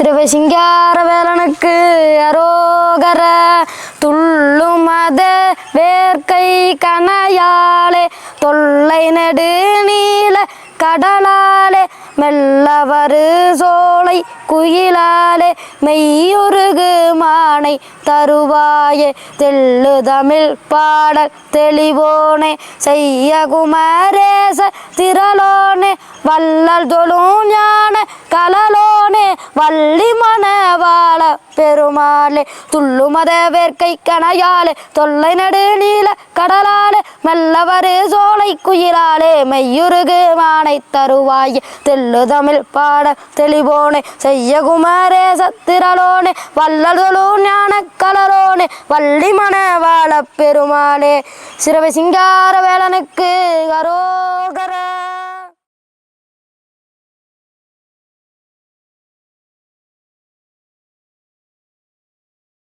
சிறுவசிங்கார வேலனுக்கு அரோகர துள்ளும் அத வேர்க்கை கனையாலே தொல்லை நடு நீல கடலாலே மெல்லவரு சோலை குயிலாலே மெய்யுருகு மானை தருவாயே தெள்ளு தமிழ் பாடல் தெளிவோனே செய்ய குமரேச திரளோனே வள்ளல் தொழும் ஞான கலலோ வள்ளி மணவாள பெருமாளே துள்ளு மத வேர்க்கை கனையாலே தொல்லை நடு நீல கடலாலே மெல்லவரு சோலை குயிலாலே மெய்யுருகு மானை தருவாயே தெல்லு தமிழ் பாட தெளிவோனே செய்ய குமாரே சத்திரலோனே வல்லதொழு ஞான கலரோனே வள்ளி மணவாள பெருமாளே சிறுவை சிங்கார வேளனுக்கு